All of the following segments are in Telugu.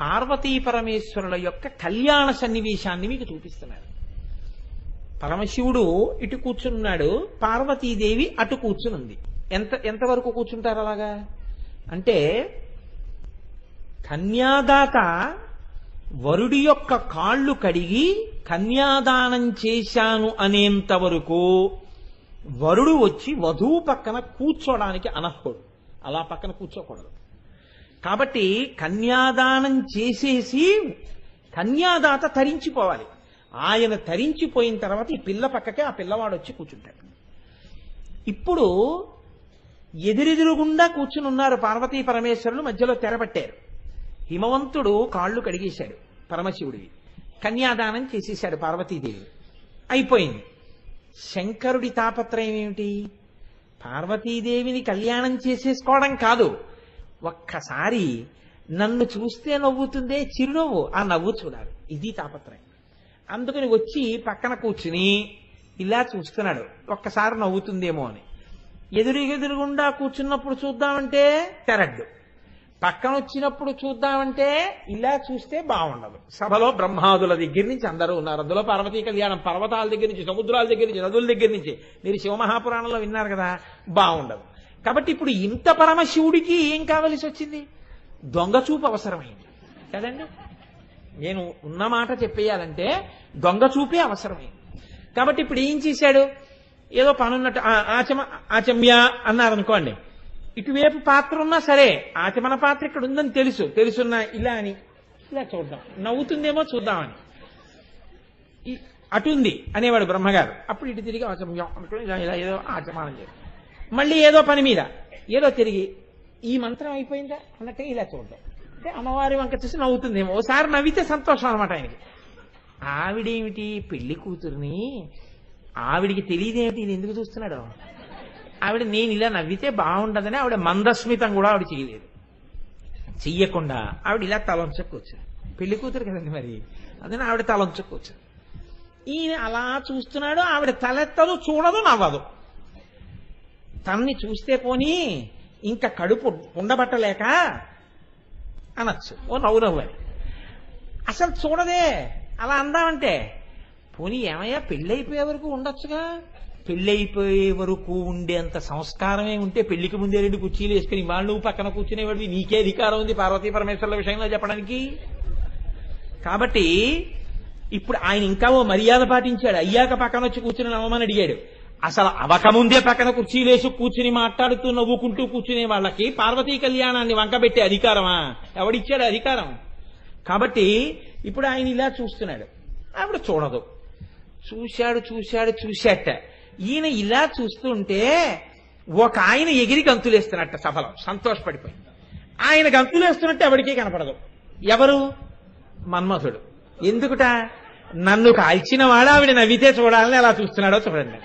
పార్వతీ పరమేశ్వరుల యొక్క కళ్యాణ సన్నివేశాన్ని మీకు చూపిస్తున్నాడు. పరమశివుడు ఇటు కూర్చున్నాడు పార్వతీదేవి అటు కూర్చునుంది. ఎంత ఎంతవరకు కూర్చుంటారు అలాగా? అంటే కన్యాదాత వరుడి యొక్క కాళ్ళు కడిగి కన్యాదానం చేశాను అనేంత వరకు వరుడు వచ్చి వధువు పక్కన కూర్చోడానికి అనర్హుడు. అలా పక్కన కూర్చోకూడదు. కాబట్టి కన్యాదానం చేసేసి కన్యాదాత తరించిపోవాలి. ఆయన తరించిపోయిన తర్వాత ఈ పిల్ల పక్కకే ఆ పిల్లవాడు వచ్చి కూర్చుంటాడు. ఇప్పుడు ఎదురెదురుగుండా కూర్చుని ఉన్నారు పార్వతీ పరమేశ్వరులు మధ్యలో తెరబట్టారు. హిమవంతుడు కాళ్ళు కడిగేశాడు పరమశివుడివి. కన్యాదానం చేసేశాడు పార్వతీదేవి. అయిపోయింది. శంకరుడి తాపత్రయం ఏమిటి? పార్వతీదేవిని కళ్యాణం చేసేసుకోవడం కాదు. ఒక్కసారి నన్ను చూస్తే నవ్వుతుందే చిరునవ్వు. ఆ నవ్వు చూడాలి. ఇది తాపత్రయం. అందుకని వచ్చి పక్కన కూర్చుని ఇలా చూస్తున్నాడు. ఒక్కసారి నవ్వుతుందేమో అని. ఎదురుగెదురుగుండా కూర్చున్నప్పుడు చూద్దామంటే తెరడ్డు. పక్కన వచ్చినప్పుడు చూద్దామంటే ఇలా చూస్తే బాగుండదు. సభలో బ్రహ్మాదుల దగ్గర నుంచి అందరూ ఉన్నారు. అందులో పార్వతీ కళ్యాణం పర్వతాల దగ్గర నుంచి సముద్రాల దగ్గర నుంచి నదుల దగ్గర నుంచి. మీరు శివమహాపురాణంలో విన్నారు కదా? బాగుండదు. కాబట్టి ఇప్పుడు ఇంత పరమశివుడికి ఏం కావలసి వచ్చింది? దొంగ చూపు అవసరమైంది. కదండి? నేను ఉన్న మాట చెప్పేయాలంటే దొంగ చూపే అవసరమైంది. కాబట్టి ఇప్పుడు ఏం చేశాడు? ఏదో పనున్నట్టు "ఆ, ఆచమ ఆచమ్య అన్నారనుకోండి. ఇటువైపు పాత్ర ఉన్నా సరే ఆచమన పాత్ర ఇక్కడ ఉందని తెలుసు. తెలుసున్నా ఇలా అని. ఇలా చూద్దాం. నవ్వుతుందేమో చూద్దామని. అటుంది అనేవాడు బ్రహ్మగారు. అప్పుడు ఇటు తిరిగి ఆచమ్యం అనుకుని ఇలా ఇలా ఏదో ఆచమానం చేస్తాం మళ్ళీ ఏదో పని మీద. ఏదో తిరిగి ఈ మంత్రం అయిపోయిందా అన్నట్టే ఇలా చూడదు అంటే అమ్మవారి వంక చూసి నవ్వుతుందేమో. ఓసారి నవ్వితే సంతోషం అనమాట ఆయనకి. ఆవిడేమిటి? పెళ్ళి కూతుర్ని? ఆవిడికి తెలియదేమిటి? నేను ఎందుకు చూస్తున్నాడు? ఆవిడ నేను ఇలా నవ్వితే బాగుండదని ఆవిడ మందస్మితం కూడా ఆవిడ చేయలేదు. చెయ్యకుండా ఆవిడ ఇలా తలంచకొచ్చారు పెళ్ళి కూతురు కదండి మరి? అదని ఆవిడ తలంచకొచ్చారు ఈయన అలా చూస్తున్నాడు ఆవిడ తలెత్తదు చూడదు నవ్వదు. తన్ని చూస్తే పోనీ ఇంకా కడుపు ఉండబట్టలేక అనొచ్చు. ఓ నవ్వు నవ్వాలి అసలు చూడదే. అలా అందామంటే పోనీ ఏమయ్యా పెళ్ళైపోయే వరకు ఉండొచ్చుగా? పెళ్ళైపోయే వరకు ఉండేంత సంస్కారమే ఉంటే పెళ్ళికి ముందే రెండు కుర్చీలు వేసుకుని వాళ్ళు నువ్వు పక్కన కూర్చునేవాడివి. నీకే అధికారం ఉంది పార్వతీ పరమేశ్వరుల విషయంలో చెప్పడానికి. కాబట్టి ఇప్పుడు ఆయన ఇంకా ఓ మర్యాద పాటించాడు. అయ్యాక పక్కన వచ్చి కూర్చుని నవ్వమని అడిగాడు. అసలు అవకముందే పక్కన కుర్చీలేసి కూర్చుని మాట్లాడుతూ నవ్వుకుంటూ కూర్చునే వాళ్ళకి పార్వతీ కళ్యాణాన్ని వంకబెట్టే అధికారమా? ఎవడిచ్చాడు అధికారం? కాబట్టి ఇప్పుడు ఆయన ఇలా చూస్తున్నాడు. ఆవిడ చూడదు. చూశాడు చూశాడు చూశాట. ఈయన ఇలా చూస్తుంటే ఒక ఆయన ఎగిరి గంతులేస్తున్నట్ట సభలో సంతోషపడిపోయి. ఆయన గంతులేస్తున్నట్టు ఎవరికీ కనపడదు. ఎవరు? మన్మథుడు ఎందుకుట? నన్ను కాల్చిన వాడు ఆవిడ నవ్వితే చూడాలని అలా చూస్తున్నాడో చూడండి.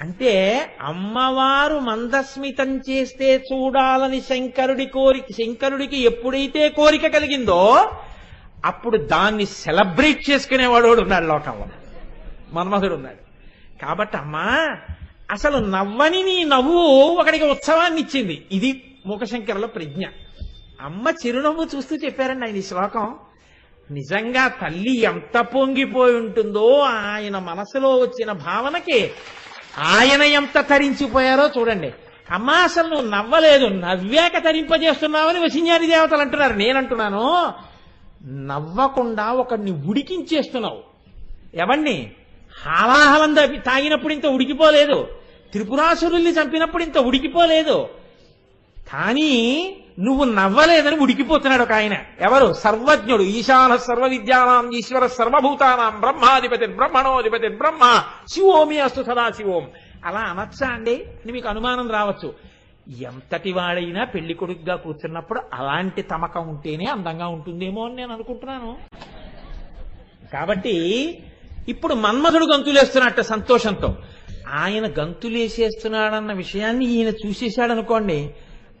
అంటే అమ్మవారు మందస్మితం చేస్తే చూడాలని శంకరుడి కోరిక శంకరుడికి ఎప్పుడైతే కోరిక కలిగిందో అప్పుడు దాన్ని సెలబ్రేట్ చేసుకునేవాడు ఉన్నాడు లోకంలో. మన్మధుడు ఉన్నాడు. కాబట్టి అమ్మా అసలు నవ్వని నీ నవ్వు ఒకడికి ఉత్సవాన్ని ఇచ్చింది. ఇది మూకశంకరుల ప్రజ్ఞ. అమ్మ చిరునవ్వు చూస్తూ చెప్పారండి ఆయన ఈ శ్లోకం. నిజంగా తల్లి ఎంత పొంగిపోయి ఉంటుందో ఆయన మనసులో వచ్చిన భావనకి ఆయన ఎంత తరించిపోయారో చూడండి. అమ్మా అసలు నువ్వు నవ్వలేదు నవ్వాక తరింపజేస్తున్నావని వసింజారి దేవతలు అంటున్నారు. నేనంటున్నాను నవ్వకుండా ఒకడిని ఉడికించేస్తున్నావు. ఎవండి హాలాహలం తాగినప్పుడు ఇంత ఉడికిపోలేదు. త్రిపురాసురుల్ని చంపినప్పుడు ఇంత ఉడికిపోలేదు. కానీ నువ్వు నవ్వలేదని ఉడికిపోతున్నాడు ఒక ఆయన. ఎవరు? సర్వజ్ఞుడు. ఈశాన సర్వ విద్యానాం ఈశ్వర సర్వభూతానాం బ్రహ్మాధిపతి బ్రహ్మణోధిపతి బ్రహ్మ శివోమి అస్తు సదా శివోం. అలా అనొచ్చా అండి? అని మీకు అనుమానం రావచ్చు. ఎంతటి వాడైనా పెళ్ళి కొడుకుగా కూర్చున్నప్పుడు అలాంటి తమకం ఉంటేనే అందంగా ఉంటుందేమో అని నేను అనుకుంటున్నాను. కాబట్టి ఇప్పుడు మన్మధుడు గంతులేస్తున్నట్ట సంతోషంతో. ఆయన గంతులేసేస్తున్నాడన్న విషయాన్ని ఈయన చూసేశాడనుకోండి అనుకోండి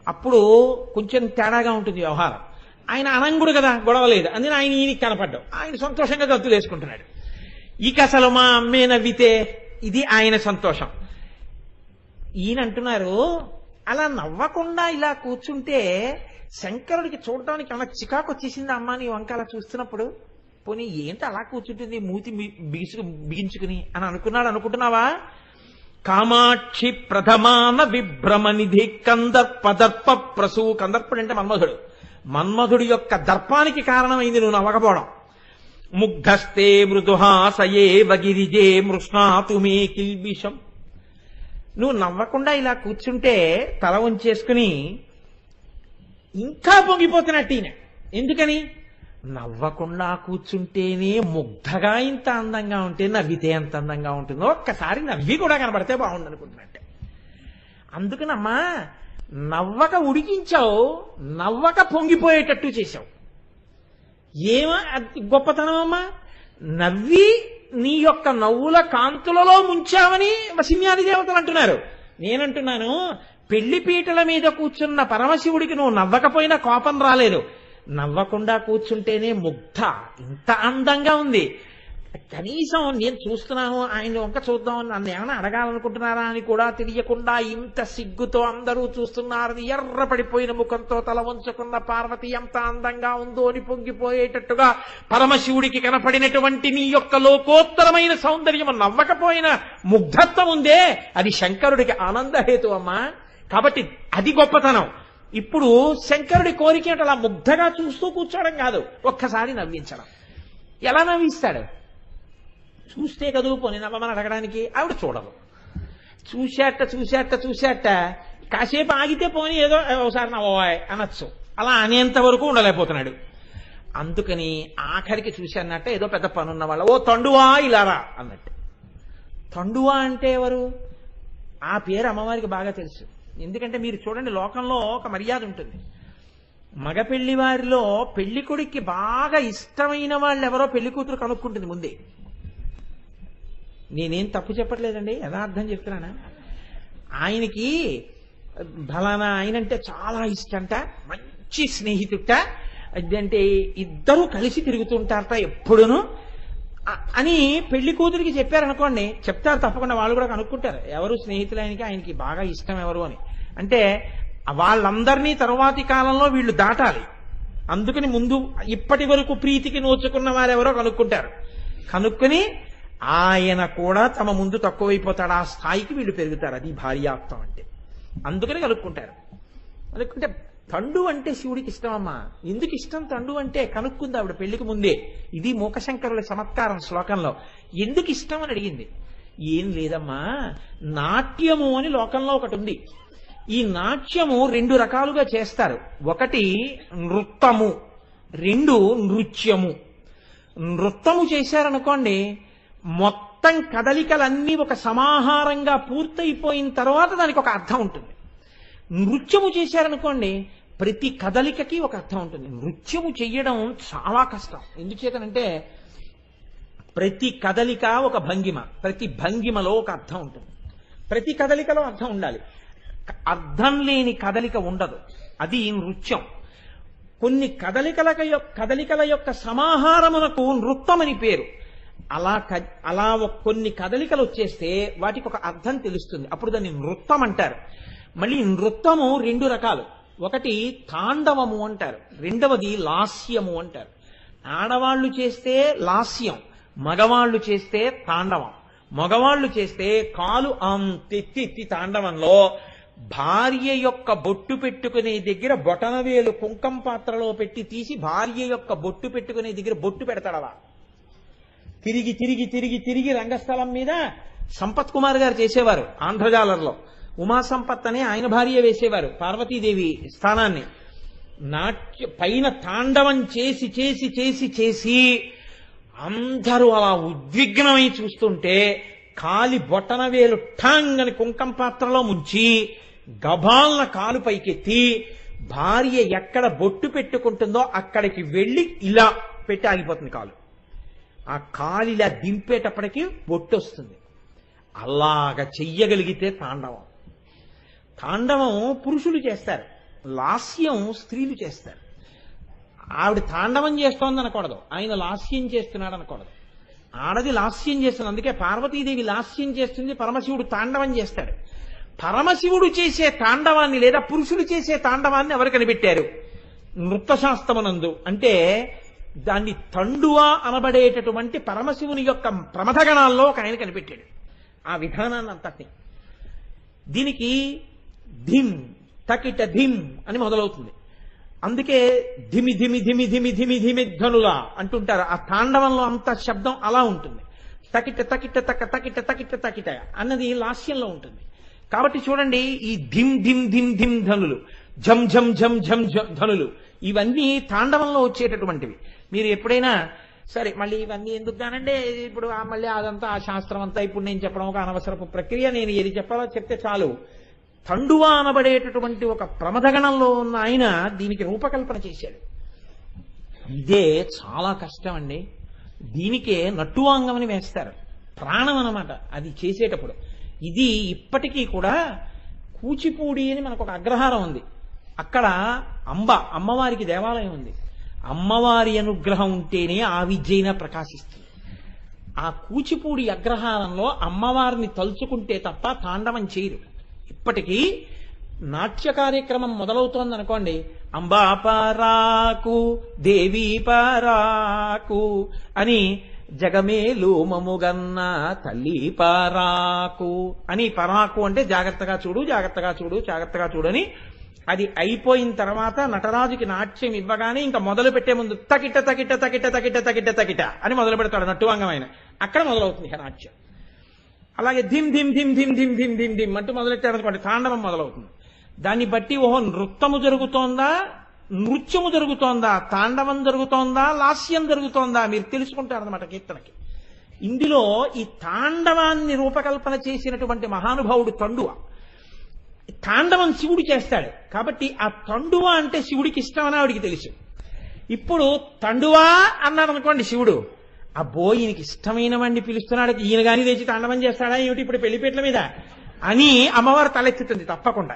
అప్పుడు కొంచెం తేడాగా ఉంటుంది వ్యవహారం. ఆయన అనంగుడు కదా గొడవ లేదు. అందుకని ఆయన ఈయనకి కనపడ్డాం ఆయన సంతోషంగా గంతులేసుకుంటున్నాడు ఇక అసలు మా అమ్మే నవ్వితే ఇది ఆయన సంతోషం. ఈయన అంటున్నారు అలా నవ్వకుండా ఇలా కూర్చుంటే శంకరుడికి చూడడానికి అలా చికాకు వచ్చేసింది అమ్మ నీ వంక అలా చూస్తున్నప్పుడు? పోనీ ఏంటి అలా కూర్చుంటుంది మూతి బి- బిగుసు బిగించుకుని అని అనుకున్నాడు అనుకుంటున్నావా? కామాక్షి ప్రథమాన విభ్రమనిధి కందర్పదర్ప ప్రసూ కందర్పుడు అంటే మన్మధుడు. మన్మధుడి యొక్క దర్పానికి కారణమైంది నువ్వు నవ్వకపోవడం. ముగ్ధస్తే మృదుహాసయే వగిరిజే మృష్ణాతుమే కిల్బిషం. నువ్వు నవ్వకుండా ఇలా కూర్చుంటే తల వంచేసుకుని ఇంకా పొంగిపోతున్నట్టు ఈయన. ఎందుకని? నవ్వకుండా కూర్చుంటేనే ముగ్ధగా ఇంత అందంగా ఉంటే నవ్వితే ఎంత అందంగా ఉంటుందో ఒక్కసారి నవ్వి కూడా కనబడితే బాగుండు అనుకుంటున్నట్టే అందుకనమ్మా నవ్వక ఉడికించావు నవ్వక పొంగిపోయేటట్టు చేశావు. ఏమ గొప్పతనం అమ్మా? నవ్వి నీ యొక్క నవ్వుల కాంతులలో ముంచావని వసిన్యాది దేవతలు అంటున్నారు. నేనంటున్నాను పెళ్ళి పీటల మీద కూర్చున్న పరమశివుడికి నువ్వు నవ్వకపోయినా కోపం రాలేదు. నవ్వకుండా కూర్చుంటేనే ముగ్ధ. ఇంత అందంగా ఉంది. కనీసం నేను చూస్తున్నాను ఆయన వంక చూద్దాం నన్ను ఏమైనా అడగాలనుకుంటున్నారా అని కూడా తెలియకుండా ఇంత సిగ్గుతో అందరూ చూస్తున్నారని ఎర్ర పడిపోయిన ముఖంతో తల వంచుకున్న పార్వతి ఎంత అందంగా ఉందో అని పొంగిపోయేటట్టుగా పరమశివుడికి కనపడినటువంటి నీ యొక్క లోకోత్తరమైన సౌందర్యం నవ్వకపోయిన ముగ్ధత్వం ఉందే. అది శంకరుడికి ఆనందహేతు అమ్మా. కాబట్టి అది గొప్పతనం. ఇప్పుడు శంకరుడి కోరిక అలా ముగ్ధగా చూస్తూ కూర్చోవడం కాదు. ఒక్కసారి నవ్వించడం. ఎలా నవ్విస్తాడు? చూస్తే కదూ పోనీ నవ్వమని అడగడానికి? ఆవిడ చూడదు. చూశాట చూశాట చూశాట కాసేపు ఆగితే పోనీ ఏదో ఒకసారి నవ్వాయ్ అనొచ్చు. అలా అనేంత వరకు ఉండలేకపోతున్నాడు. అందుకని ఆఖరికి చూశానట్ట ఏదో పెద్ద పనున్న వాళ్ళ ఓ తండువా ఇలారా అన్నట్టు. తండువా అంటే ఎవరు? ఆ పేరు అమ్మవారికి బాగా తెలుసు. ఎందుకంటే మీరు చూడండి లోకంలో ఒక మర్యాద ఉంటుంది. మగ పెళ్ళి వారిలో పెళ్ళి కొడుక్కి బాగా ఇష్టమైన వాళ్ళు ఎవరో పెళ్ళి కూతురు కనుక్కుంటుంది ముందే. నేనేం తప్పు చెప్పట్లేదండి యథార్థం చెప్తున్నానా? ఆయనకి బలానా ఆయనంటే చాలా ఇష్టంట మంచి స్నేహితుట అంటే ఇద్దరూ కలిసి తిరుగుతుంటారట ఎప్పుడునూ. అని పెళ్ళి కూతురికి చెప్పారనుకోండి చెప్తారు తప్పకుండా వాళ్ళు కూడా కనుక్కుంటారు. ఎవరు స్నేహితులు ఆయనకి ఆయనకి బాగా ఇష్టం ఎవరు అని. అంటే వాళ్ళందరినీ తరువాతి కాలంలో వీళ్ళు దాటాలి. అందుకని ముందు ఇప్పటి వరకు ప్రీతికి నోచుకున్న వారెవరో కనుక్కుంటారు. కనుక్కుని ఆయన కూడా తమ ముందు తక్కువైపోతాడు. ఆ స్థాయికి వీళ్ళు పెరుగుతారు. అది భార్యాత్వం అంటే. అందుకని కనుక్కుంటారు. కనుక్కుంటే తండు అంటే శివుడికి ఇష్టం అమ్మా ఎందుకు ఇష్టం? తండు అంటే కనుక్కుంది ఆవిడ పెళ్ళికి ముందే. ఇది మూకశంకరుల చమత్కారం శ్లోకంలో. ఎందుకు ఇష్టం అని అడిగింది. ఏం లేదమ్మా. నాట్యము అని లోకంలో ఒకటి ఉంది. ఈ నాట్యము రెండు రకాలుగా చేస్తారు. ఒకటి నృత్తము రెండు నృత్యము. నృత్తము చేశారనుకోండి మొత్తం కదలికలన్నీ ఒక సమాహారంగా పూర్తయిపోయిన తర్వాత దానికి ఒక అర్థం ఉంటుంది. నృత్యము చేశారనుకోండి ప్రతి కదలికకి ఒక అర్థం ఉంటుంది. నృత్యము చెయ్యడం చాలా కష్టం. ఎందుచేతనంటే ప్రతి కదలిక ఒక భంగిమ. ప్రతి భంగిమలో ఒక అర్థం ఉంటుంది. ప్రతి కదలికలో అర్థం ఉండాలి. అర్థం లేని కదలిక ఉండదు. అది నృత్యం. కొన్ని కదలికల యొక్క కదలికల యొక్క సమాహారమునకు నృత్యం అని పేరు. అలా క- అలా కొన్ని కదలికలు వచ్చేస్తే వాటికి ఒక అర్థం తెలుస్తుంది. అప్పుడు దాన్ని నృత్యం అంటారు. మళ్ళీ నృత్యము రెండు రకాలు. ఒకటి తాండవము అంటారు. రెండవది లాస్యము అంటారు. ఆడవాళ్ళు చేస్తే లాస్యం మగవాళ్ళు చేస్తే తాండవం. మగవాళ్ళు చేస్తే కాలు అంతెత్తి తాండవంలో భార్య యొక్క బొట్టు పెట్టుకునే దగ్గర బొటనవేలు కుంకం పాత్రలో పెట్టి తీసి భార్య యొక్క బొట్టు పెట్టుకునే దగ్గర బొట్టు పెడతాడవా? తిరిగి తిరిగి తిరిగి తిరిగి రంగస్థలం మీద సంపత్ కుమార్ గారు చేసేవారు ఆంధ్రజాలర్లో. ఉమా సంపత్ అని ఆయన భార్య వేసేవారు పార్వతీదేవి స్థానాన్ని. నాట్య పైన తాండవం చేసి చేసి చేసి చేసి అందరూ అలా ఉద్విగ్నమై చూస్తుంటే కాలి బొటన వేలు ఠాంగ్ అని కుంకం పాత్రలో ముంచి గభాలన కాలు పైకెత్తి భార్య ఎక్కడ బొట్టు పెట్టుకుంటుందో అక్కడికి వెళ్ళి ఇలా పెట్టి ఆగిపోతుంది కాలు. ఆ కాలు ఇలా దింపేటప్పటికి బొట్టు వస్తుంది అలాగ చెయ్యగలిగితే తాండవం. తాండవం పురుషులు చేస్తారు లాస్యం స్త్రీలు చేస్తారు. ఆవిడ తాండవం చేస్తోంది అనకూడదు ఆయన లాస్యం చేస్తున్నాడు అనకూడదు ఆడది లాస్యం చేస్తుంది అందుకే పార్వతీదేవి లాస్యం చేస్తుంది పరమశివుడు తాండవం చేస్తాడు. పరమశివుడు చేసే తాండవాన్ని లేదా పురుషులు చేసే తాండవాన్ని ఎవరు కనిపెట్టారు? నృత్తశాస్త్రమునందు. అంటే దాన్ని తండువా అనబడేటటువంటి పరమశివుని యొక్క ప్రమథగణాల్లో ఒక ఆయన కనిపెట్టాడు. ఆ విధానాన్ని అంతటిని దీనికి ధిమ్ తకిట ధిమ్ అని మొదలవుతుంది. అందుకే ధిమి ధిమి ధిమి ధిమి ధిమి ధిమి ధనుల అంటుంటారు. ఆ తాండవంలో అంత శబ్దం అలా ఉంటుంది. తకిట తకిట తక తకిట తకిట తకిట అన్నది లాస్యంలో ఉంటుంది. కాబట్టి చూడండి ఈ ధిమ్ ధిమ్ ధిమ్ ధిమ్ ధనులు ఝం ఝం ఝం ఝం ధనులు ఇవన్నీ తాండవంలో వచ్చేటటువంటివి. మీరు ఎప్పుడైనా సరే మళ్ళీ ఇవన్నీ ఎందుకు కానండి? ఇప్పుడు ఆ మళ్ళీ అదంతా ఆ శాస్త్రం అంతా ఇప్పుడు నేను చెప్పడం ఒక అనవసరపు ప్రక్రియ. నేను ఏది చెప్పాలో చెప్తే చాలు. తండువా అనబడేటటువంటి ఒక ప్రమదగణంలో ఉన్న ఆయన దీనికి రూపకల్పన చేశాడు. ఇదే చాలా కష్టం అండి దీనికే నట్టువాంగం అని వేస్తారు. ప్రాణం అన్నమాట అది చేసేటప్పుడు. ఇది ఇప్పటికీ కూడా కూచిపూడి అని మనకు ఒక అగ్రహారం ఉంది. అక్కడ అంబ అమ్మవారికి దేవాలయం ఉంది. అమ్మవారి అనుగ్రహం ఉంటేనే ఆ విద్యైనా ప్రకాశిస్తుంది. ఆ కూచిపూడి అగ్రహారంలో అమ్మవారిని తలుచుకుంటే తప్ప తాండవం చేయరు. ఇప్పటికీ నాట్య కార్యక్రమం మొదలవుతోంది అనుకోండి అంబా పారాకు దేవీ పారాకు అని జగమేలు మముగన్న తల్లి పారాకు అని పరాకు అంటే జాగ్రత్తగా చూడు జాగ్రత్తగా చూడు జాగ్రత్తగా చూడని అది అయిపోయిన తర్వాత నటరాజుకి నాట్యం ఇవ్వగానే ఇంకా మొదలు పెట్టే ముందు తకిట తకిట తకిట తకిట తకిట తకిట అని మొదలు పెడతాడు నట్టువంగమైన అక్కడ మొదలవుతుంది నాట్యం. అలాగే ధిమ్ ధిమ్ ధిమ్ ధిమ్ ధిమ్ ధిమ్ ధిమ్ ధిమ్ అంటూ మొదలెట్టారనుకోండి తాండవం మొదలవుతుంది. దాన్ని బట్టి ఓహో నృత్తము జరుగుతోందా? నృత్యము జరుగుతోందా? తాండవం జరుగుతోందా? లాస్యం జరుగుతోందా? మీరు తెలుసుకుంటారనమాట కీర్తనకి. ఇందులో ఈ తాండవాన్ని రూపకల్పన చేసినటువంటి మహానుభావుడు తండువ. తాండవం శివుడు చేస్తాడు. కాబట్టి ఆ తండువ అంటే శివుడికి ఇష్టమని ఆవిడికి తెలుసు. ఇప్పుడు తండువా అన్నాడు అనుకోండి శివుడు. అబ్బో ఈయనకి ఇష్టమైన వాడిని పిలుస్తున్నాడు. ఈయన గాని తెచ్చి తాండవం చేస్తాడా? ఏమిటి ఇప్పుడు పెళ్ళిపేట్ల మీద? అని అమ్మవారు తలెత్తుతుంది తప్పకుండా.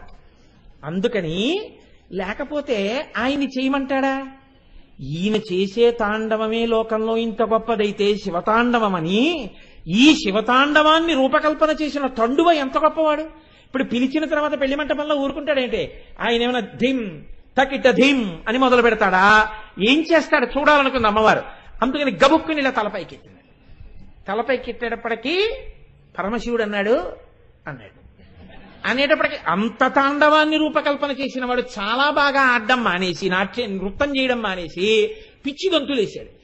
అందుకని లేకపోతే ఆయన్ని చేయమంటాడా? ఈయన చేసే తాండవమే లోకంలో ఇంత గొప్పదైతే శివతాండవమని ఈ శివతాండవాన్ని రూపకల్పన చేసిన తండువ ఎంత గొప్పవాడు? ఇప్పుడు పిలిచిన తర్వాత పెళ్ళి మంటపంలో ఊరుకుంటాడేంటి ఆయన ఏమైనా ధిమ్ తకిట ధిమ్ అని మొదలు పెడతాడా? ఏం చేస్తాడు? చూడాలనుకుంది అమ్మవారు. అందుకని గబుక్కుని ఇలా తలపైకి ఎత్తినాడు తలపైకి ఎత్తేటప్పటికీ పరమశివుడు అన్నాడు అన్నాడు. అనేటప్పటికీ అంత తాండవాన్ని రూపకల్పన చేసిన వాడు చాలా బాగా ఆడడం మానేసి నాట్యం నృత్యం చేయడం మానేసి పిచ్చి గంతులు వేశాడు.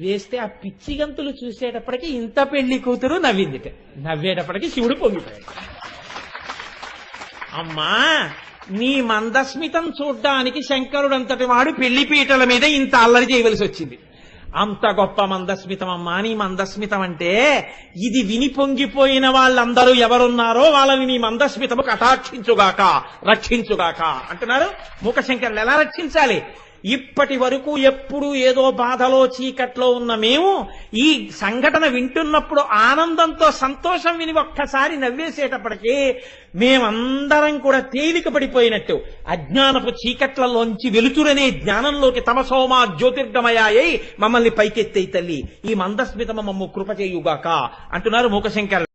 వేస్తే ఆ పిచ్చి గంతులు చూసేటప్పటికి ఇంత పెళ్ళి కూతురు నవ్విందిట. నవ్వేటప్పటికి శివుడు పొంగిపోయాడు. అమ్మా నీ మందస్మితం చూడ్డానికి శంకరుడంతటి వాడు పెళ్ళి పీటల మీద ఇంత అల్లరి చేయవలసి వచ్చింది. అంత గొప్ప మందస్మితం అమ్మా నీ మందస్మితం అంటే ఇది విని పొంగిపోయిన వాళ్ళందరూ ఎవరున్నారో వాళ్ళని నీ మందస్మితము కటాక్షించుగాక రక్షించుగాక. అంటున్నారు? మూకశంకరులు ఎలా రక్షించాలి? ఇప్పటి వరకు ఎప్పుడు ఏదో బాధలో చీకట్లో ఉన్న మేము ఈ సంఘటన వింటున్నప్పుడు ఆనందంతో సంతోషం విని ఒక్కసారి నవ్వేసేటప్పటికీ మేమందరం కూడా తేలిక పడిపోయినట్టు అజ్ఞానపు చీకట్లలోంచి వెలుతురనే జ్ఞానంలోకి తమసోమా జ్యోతిర్గమయాయై మమ్మల్ని పైకెత్తే తల్లి. ఈ మందస్మితమ మమ్ము కృపచేయుగాక. అంటున్నారు మూకశంకర్